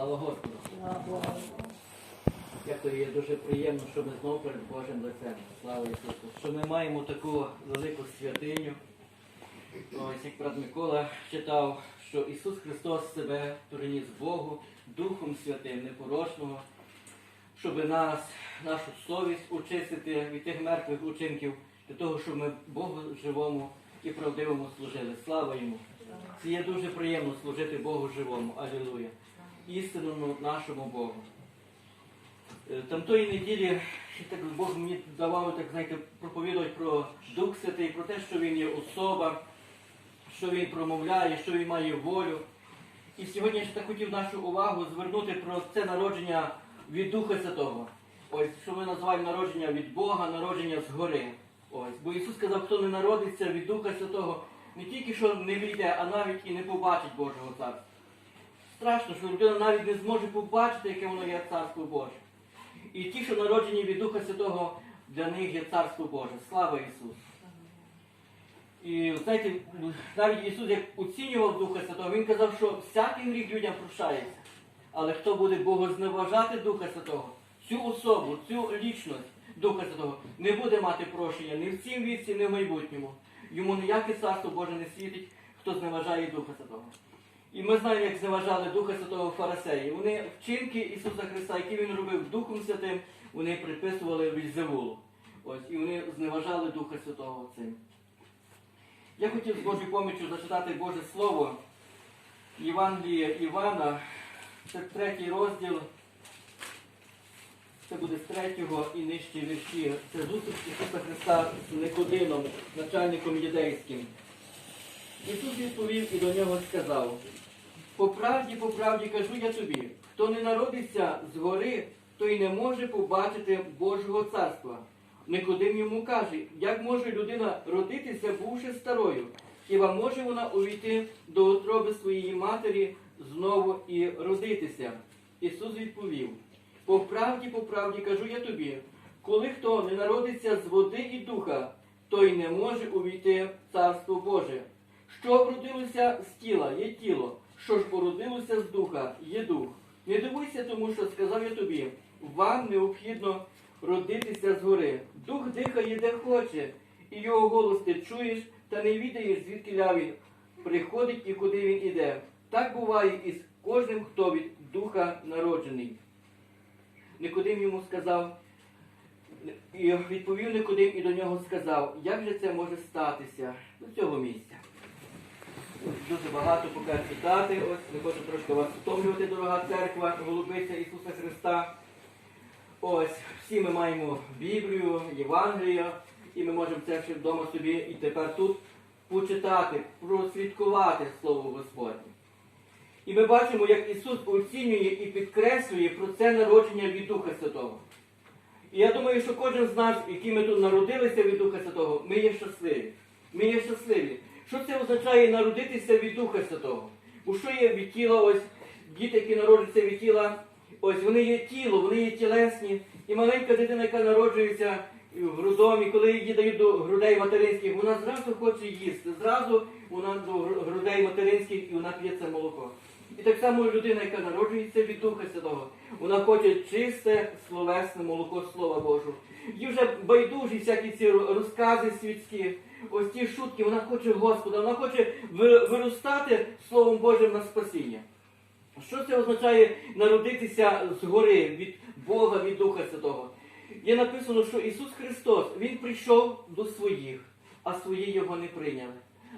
Слава Господу! Як то є дуже приємно, що ми знову перед Божим лицем. Слава Ісусу! Що ми маємо таку велику святиню. Ось як брат Микола читав, що Ісус Христос себе приніс Богу Духом Святим, непорочного, щоб нас, нашу совість очистити від тих мертвих учинків, для того, щоб ми Богу живому і правдивому служили. Слава йому! Це є дуже приємно служити Богу живому. Алілуя! Істинному нашому Богу. Е, Там тої неділі так Бог мені давав, так знаєте, проповідувати про Дух Святий, про те, що Він є особа, що Він промовляє, що Він має волю. І сьогодні я ще так хотів нашу увагу звернути про це народження від Духа Святого. Ось, що ми називаємо народження від Бога, народження згори. Ось. Бо Ісус сказав, хто не народиться від Духа Святого, не тільки що не війде, а навіть і не побачить Божого царства. Страшно, що людина навіть не зможе побачити, яке воно є царство Боже. І ті, що народжені від Духа Святого, для них є Царство Боже. Слава Ісусу! І знаєте, навіть Ісус як оцінював Духа Святого, Він казав, що всякий гріх людям прощається. Але хто буде богозневажати Духа Святого, цю особу, цю лічність Духа Святого, не буде мати прощення ні в цім віці, ні в майбутньому. Йому ніяке царство Боже не світить, хто зневажає Духа Святого. І ми знаємо, як зневажали Духа Святого фарисеї. Вони вчинки Ісуса Христа, які Він робив Духом Святим, вони приписували Вільзевулу. Ось, і вони зневажали Духа Святого цим. Я хотів з Божою поміччю зачитати Боже Слово Євангелія Івана, це третій розділ. Це буде з третього і нижчі вірші. Це зустріч Ісуса Христа з Никодином, начальником юдейським. Ісус відповів і до нього сказав, по правді, по правді кажу я тобі, хто не народиться згори, той не може побачити Божого царства. Никодим йому каже, як може людина родитися, бувши старою? Хіба може вона увійти до утроби своєї матері знову і родитися? Ісус відповів, по правді, по правді кажу я тобі, коли хто не народиться з води і духа, той не може увійти в Царство Боже. Що вродилося з тіла, є тіло, що ж породилося з духа, є дух. Не дивуйся тому, що сказав я тобі, вам необхідно родитися згори. Дух дихає де хоче, і його голос ти чуєш, та не відаєш, звідки він приходить і куди він іде. Так буває і з кожним, хто від духа народжений. Никодим йому сказав, і відповів Никодим і до нього сказав, як же це може статися до цього місця. Дуже багато поки читати. Ось не хочу трошки вас втомлювати, дорога церква, голубиця Ісуса Христа. Ось, всі ми маємо Біблію, Євангелія, і ми можемо це ще вдома собі і тепер тут почитати, прослідкувати Слово Господнє. І ми бачимо, як Ісус оцінює і підкреслює про це народження від Духа Святого. І я думаю, що кожен з нас, які ми тут народилися від Духа Святого, ми є щасливі. Ми є щасливі. Що це означає народитися від Духа Святого? Бо що є від тіла, ось діти, які народжуються від тіла, ось вони є тіло, вони є тілесні. І маленька дитина, яка народжується в роддомі, коли її дають до грудей материнських, вона зразу хоче їсти, зразу вона до грудей материнських і вона п'є це молоко. І так само людина, яка народжується від Духа Святого, вона хоче чисте словесне молоко Слова Божого. Їй вже байдужі всякі ці розкази світські, ось ті шутки, вона хоче Господа, вона хоче виростати Словом Божим на спасіння. Що це означає народитися згори від Бога, від Духа Святого? Є написано, що Ісус Христос, Він прийшов до своїх, а свої його не прийняли.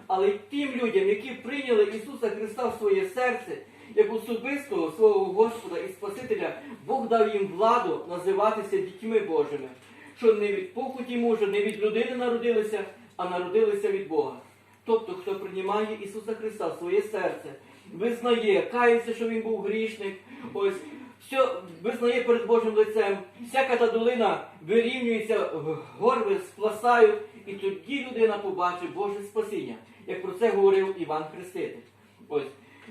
Але тим людям, які прийняли Ісуса Христа в своє серце, як особистого свого Господа і Спасителя, Бог дав їм владу називатися дітьми Божими, що не від похоті мужа, не від людини народилися, а народилися від Бога. Тобто, хто приймає Ісуса Христа в своє серце, визнає, кається, що Він був грішник, ось все визнає перед Божим лицем, всяка та долина вирівнюється, горби спласають, і тоді людина побачить Боже спасіння, як про це говорив Іван Хреститель. Ось.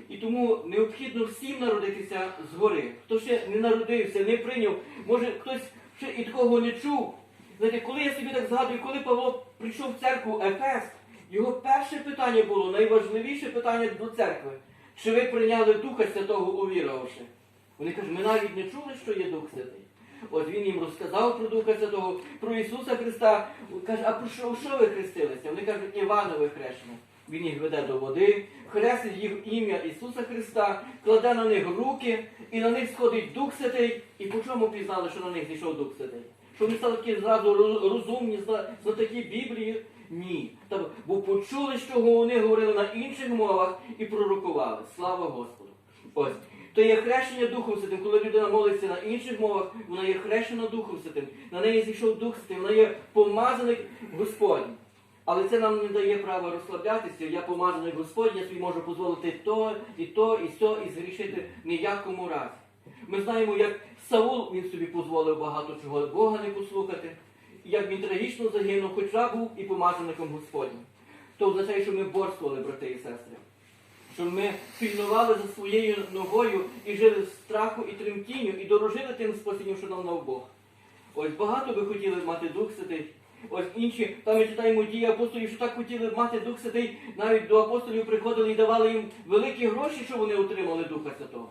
І тому необхідно всім народитися згори. Хто ще не народився, не прийняв, може хтось ще і такого не чув. Знаєте, коли я собі так згадую, коли Павло прийшов в церкву Ефес, його перше питання було, найважливіше питання до церкви. Чи ви прийняли Духа Святого увірувавши? Вони кажуть, ми навіть не чули, що є Дух Святий. От він їм розказав про Духа Святого, про Ісуса Христа. Каже, а про що, що ви хрестилися? Вони кажуть, Іванове хрещення. Він їх веде до води, хрестить їх ім'я Ісуса Христа, кладе на них руки, і на них сходить Дух Святий. І по чому пізнали, що на них зійшов Дух Святий? Що вони стали такі зразу розумні, зна- знатоки Біблії? Ні. Та- Бо почули, що вони говорили на інших мовах і пророкували. Слава Господу! Ось. То є хрещення Духом Святим, коли людина молиться на інших мовах, вона є хрещена Духом Святим. На неї зійшов Дух Святий, вона є помазаний Господній. Але це нам не дає права розслаблятися. Я помазаний Господь, я собі можу дозволити то, і то, і сьо, і згрішити ніякому разі. Ми знаємо, як Саул він собі дозволив багато чого Бога не послухати, і як він трагічно загинув, хоча був і помазаником Господнім. То означає, що ми борствували, брати і сестри. Щоб ми пильнували за своєю ногою і жили в страху і тремтінню, і дорожили тим спасінням, що нам дав Бог. Ось багато би хотіли мати Дух Святий. Ось інші, там ми читаємо дії апостолів, що так хотіли мати Дух Святий, навіть до апостолів приходили і давали їм великі гроші, щоб вони отримали Духа Святого.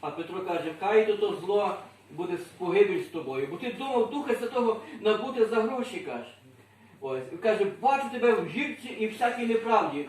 А Петро каже, хай то зло буде погибель з тобою, бо ти думав Духа Святого набути за гроші, каже. Ось, каже, бачу тебе в гірці і всякій неправді,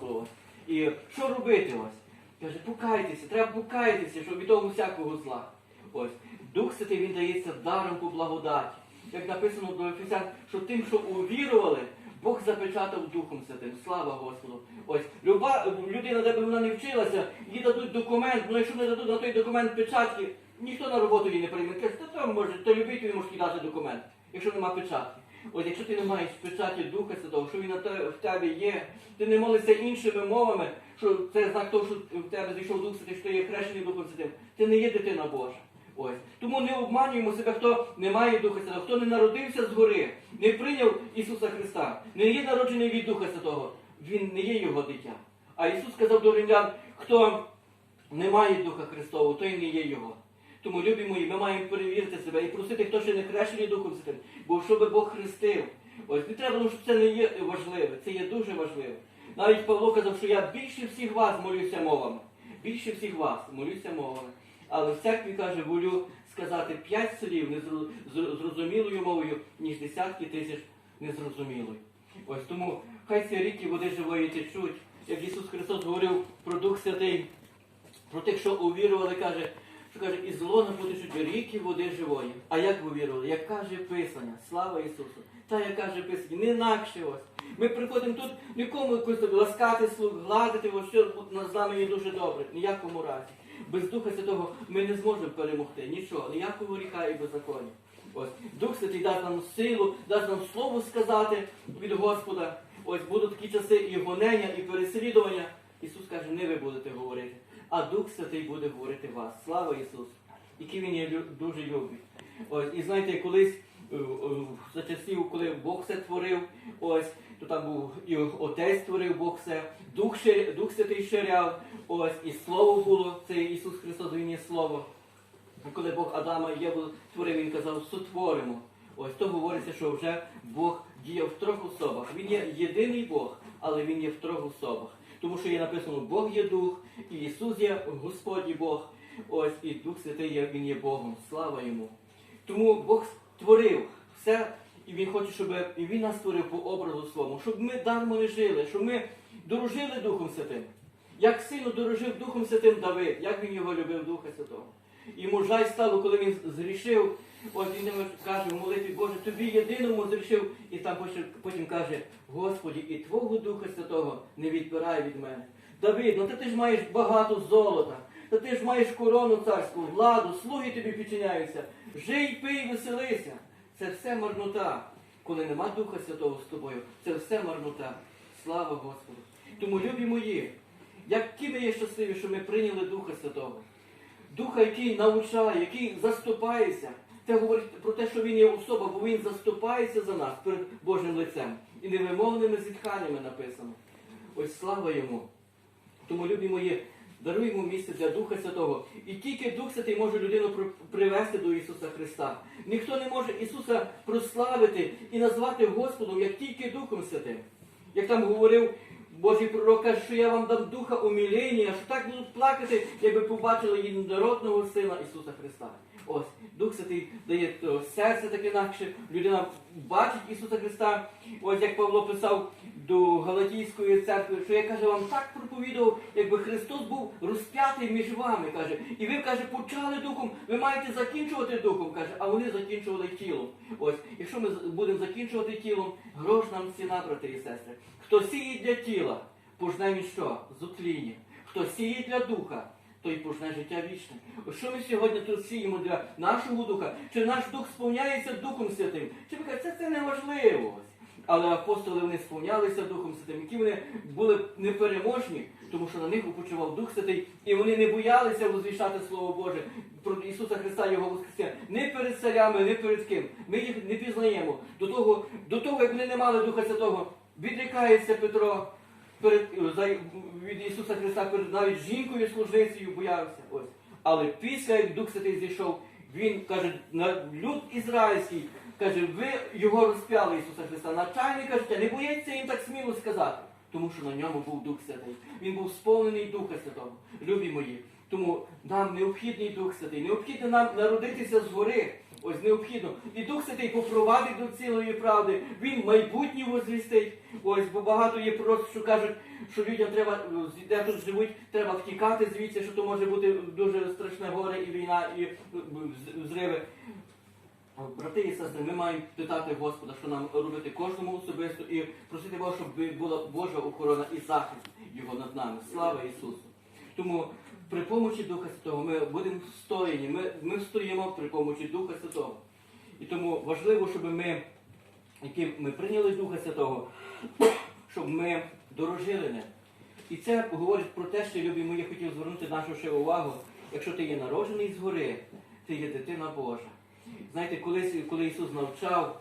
ось. І що робити ось? Каже, покайтеся, треба покайтеся, щоб від того всякого зла. Ось, Дух Святий він дається даром по благодаті. Як написано до Ефесян, що тим, що увірували, Бог запечатав Духом Святим. Слава Господу. Ось, люба людина, де б вона не вчилася, їй дадуть документ, ну якщо не дадуть на той документ печатки, ніхто на роботу її не прийме. Каже, та там може, то любить він може дати документ, якщо нема печатки. Ось якщо ти не маєш печаті Духа Святого, що він в тебе є, ти не молишся іншими мовами, що це знак того, що в тебе зійшов Дух Святий, що ти є хрещений Духом Святим, ти не є дитина Божа. Ось. Тому не обманюємо себе, хто не має Духа Святого, хто не народився згори, не прийняв Ісуса Христа, не є народжений від Духа Святого, він не є його дитя. А Ісус сказав до римлян, хто не має Духа Христового, той не є його. Тому, любі мої, ми маємо перевірити себе і просити, хто ще не хрещений Духом Святим, бо щоб Бог хрестив. Ось не треба, тому що це не є важливе, це є дуже важливо. Навіть Павло казав, що я більше всіх вас молюся мовами. Більше всіх вас молюся мовами. Але в церкві каже, волю сказати п'ять слів незру- зр- зрозумілою мовою, ніж десятки тисяч незрозумілою. Ось тому хай ці ріки води живої течуть. Як Ісус Христос говорив про Дух Святий, про тих, що увірували, каже, що каже, і зло напотечуть ріки води живої. А як ви вірували? Як каже Писання, слава Ісусу! Та як каже Писання, не інакше ось. Ми приходимо тут нікому якось ласкати слух, гладити, ось що з нами є дуже добре, ніякому разі. Без Духа Святого ми не зможемо перемогти нічого, ніякого гріха і беззаконня. Ось Дух Святий дасть нам силу, дасть нам слово сказати від Господа. Ось будуть такі часи і гонення, і переслідування. Ісус каже, не ви будете говорити, а Дух Святий буде говорити вас. Слава Ісусу! Який він є дуже любить. Ось, і знаєте, колись е, е, за часів, коли Бог все творив, ось, то там був і Отець творив Бог все, Дух, ще, Дух Святий ширяв, ось, і Слово було, це Ісус Христос, Він є Слово. Коли Бог Адама і Єву творив, він казав, сотворимо. Ось то говориться, що вже Бог діє в трьох особах. Він є єдиний Бог, але Він є в трьох особах. Тому що є написано, Бог є Дух, і Ісус є Господь і Бог. Ось і Дух Святий є, Він є Богом. Слава йому. Тому Бог створив все, і Він хоче, щоб і Він нас створив по образу своєму, щоб ми дармо не жили, щоб ми дорожили Духом Святим. Як сильно дорожив Духом Святим Давид, як він його любив Духа Святого. Йому жаль стало, коли він зрішив, от він каже в молитві Боже, тобі єдиному зрішив, і там потім- каже, Господі, і Твого Духа Святого не відбирай від мене. Давид, ну ти ж маєш багато золота, та ти ж маєш корону царську, владу, слуги тобі підчиняються. Жий, пий, веселися. Це все марнота. Коли нема Духа Святого з тобою, це все марнота. Слава Господу. Тому, любі мої, які ми є щасливі, що ми прийняли Духа Святого. Духа, який навчає, який заступається. Це говорить про те, що він є особа, бо він заступається за нас перед Божим лицем. І невимовними зітханнями написано. Ось слава йому. Тому, любі мої, даруємо місце для Духа Святого. І тільки Дух Святий може людину привести до Ісуса Христа. Ніхто не може Ісуса прославити і назвати Господом, як тільки Духом Святим. Як там говорив Божий пророк що я вам дам духа умілення, що так будуть плакати, якби побачили єдинородного Сина Ісуса Христа. Ось, Дух Святий дає то, серце таке інакше, людина бачить Ісуса Христа. Ось як Павло писав до Галатійської церкви, що я каже, вам так проповідував, якби Христос був розп'ятий між вами, каже. І ви, каже, почали духом, ви маєте закінчувати духом, каже, а вони закінчували тілом. Ось, якщо ми будемо закінчувати тілом, грош нам ціна, брати і сестри. Хто сіє для тіла, пожне він що? Зутління. Хто сіє для духа, той пожне життя вічне. Ось Що ми сьогодні тут сіємо для нашого духа? Чи наш дух сповняється Духом Святим? Чи ви кажете, це, це неважливо. Але апостоли вони сповнялися Духом Святим, які вони були непереможні, тому що на них упочивав Дух Святий, і вони не боялися возвіщати Слово Боже про Ісуса Христа, Його Воскресіння. Не перед царями, не перед ким. Ми їх не пізнаємо. До того, до того як вони не мали Духа Святого, відрікається Петро перед, від Ісуса Христа перед навіть жінкою служницею боявся. Ось. Але після як Дух Святий зійшов, він каже, люд ізраїльський, каже, ви його розп'яли Ісуса Христа. Начальника життя, не боїться їм так сміло сказати, тому що на ньому був Дух Святий. Він був сповнений Духа Святого. Любі мої. Тому нам необхідний Дух Святий, необхідно нам народитися згори. Ось необхідно. І Дух Святий попровадить до цілої правди. Він майбутнє возвістить. Ось, бо багато є просто, що кажуть, що людям треба, де тут живуть, треба втікати звідси, що то може бути дуже страшне горе і війна, і е, зриви. Брати і сестри, ми маємо питати Господа, що нам робити кожному особисто і просити Бога, щоб була Божа охорона і захист Його над нами. Слава Ісусу! Тому при помочі Духа Святого ми будемо встояні, ми, ми встоїмо при помочі Духа Святого. І тому важливо, щоб ми, які ми прийняли Духа Святого, щоб ми дорожили ним. І це говорить про те, що любі я хотів звернути нашу ще увагу. Якщо ти є народжений згори, ти є дитина Божа. Знаєте, колись, коли Ісус навчав,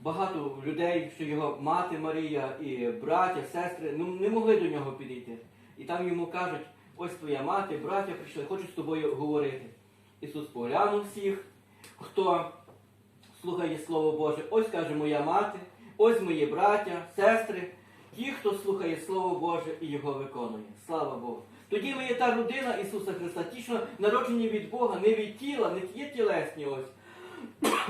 багато людей, що його мати Марія і браття, сестри, ну, не могли до нього підійти. І там йому кажуть, ось твоя мати, браття прийшли, хочуть з тобою говорити. Ісус поглянув всіх, хто слухає Слово Боже. Ось каже моя мати, ось мої браття, сестри, ті, хто слухає Слово Боже і його виконує. Слава Богу. Тоді ми є та родина Ісуса Христа, ті, що народжені від Бога, не від тіла, не ті тілесні ось.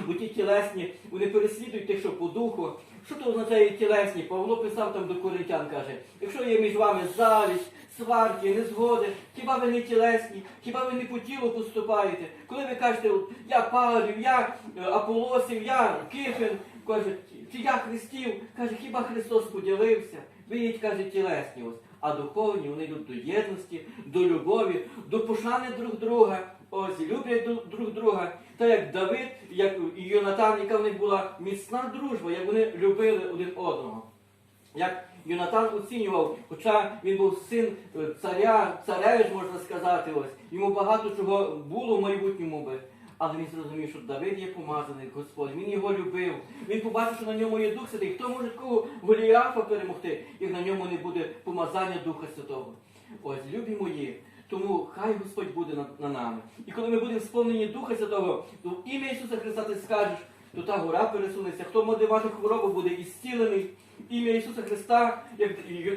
Бо ті тілесні, вони переслідують тих, що по духу. Що то означає тілесні? Павло писав там до коринтян, каже, якщо є між вами завість, сварки, незгоди, хіба ви не тілесні, хіба ви не по тілу поступаєте? Коли ви кажете, я Павлів, я е, Аполосів, я Кифин, каже, чи я Христів, каже, хіба Христос поділився? Ви є, каже, тілесні ось. А духовні вони йдуть до єдності, до любові, до пошани друг друга. Ось люблять друг друга. Та як Давид, як і Йонатан, яка в них була міцна дружба, як вони любили один одного. Як Йонатан оцінював, хоча він був син е, царя, царевич, можна сказати, ось йому багато чого було в майбутньому би. Але він зрозумів, що Давид є помазаний Господь, він його любив. Він побачив, що на ньому є Дух Святий. Хто може такого Голіафа перемогти, як на ньому не буде помазання Духа Святого? Ось, любі мої. Тому хай Господь буде над на нами. І коли ми будемо сповнені Духа Святого, то в ім'я Ісуса Христа ти скажеш, то та гора пересунеться. Хто буде мати хворобу, буде ісцілений. Ім'я Ісуса Христа, як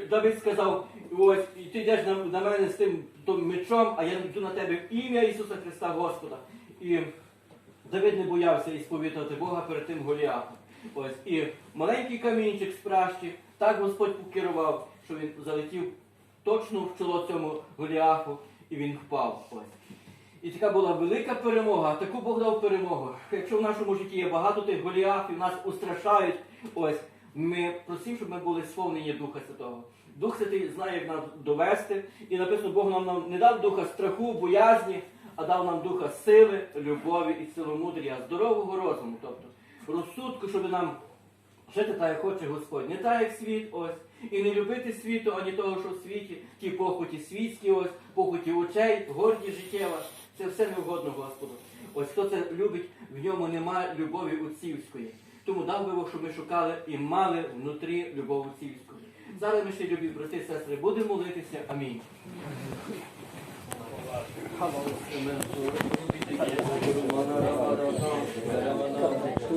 Давид сказав, ось і ти йдеш на, на мене з тим мечом, а я йду на тебе в ім'я Ісуса Христа Господа. І Давид не боявся ісповідати Бога перед тим Голіафом. Ось і маленький камінчик з пращі, так Господь покерував, що він залетів точно в чоло цьому Голіафу, і він впав. Ось. І така була велика перемога, таку Бог дав перемогу. Якщо в нашому житті є багато тих Голіафів, нас устрашають, ось ми просимо, щоб ми були сповнені Духа Святого. Дух Святий знає, як нас довести. І написано, Бог нам, нам не дав духа страху, боязні, а дав нам духа сили, любові і ціломудрія, здорового розуму, тобто розсудку, щоб нам жити так, як хоче Господь. Не так, як світ, ось. І не любити світу, ані того, що в світі, ті похоті світські, ось, похоті очей, гордість життєва. Це все невгодно Господу. Ось хто це любить, в ньому немає любові отцівської. Тому дав би Бог, щоб ми шукали і мали внутрі любов отцівську. Зараз ми ще, любі брати і сестри, будемо молитися. Амінь.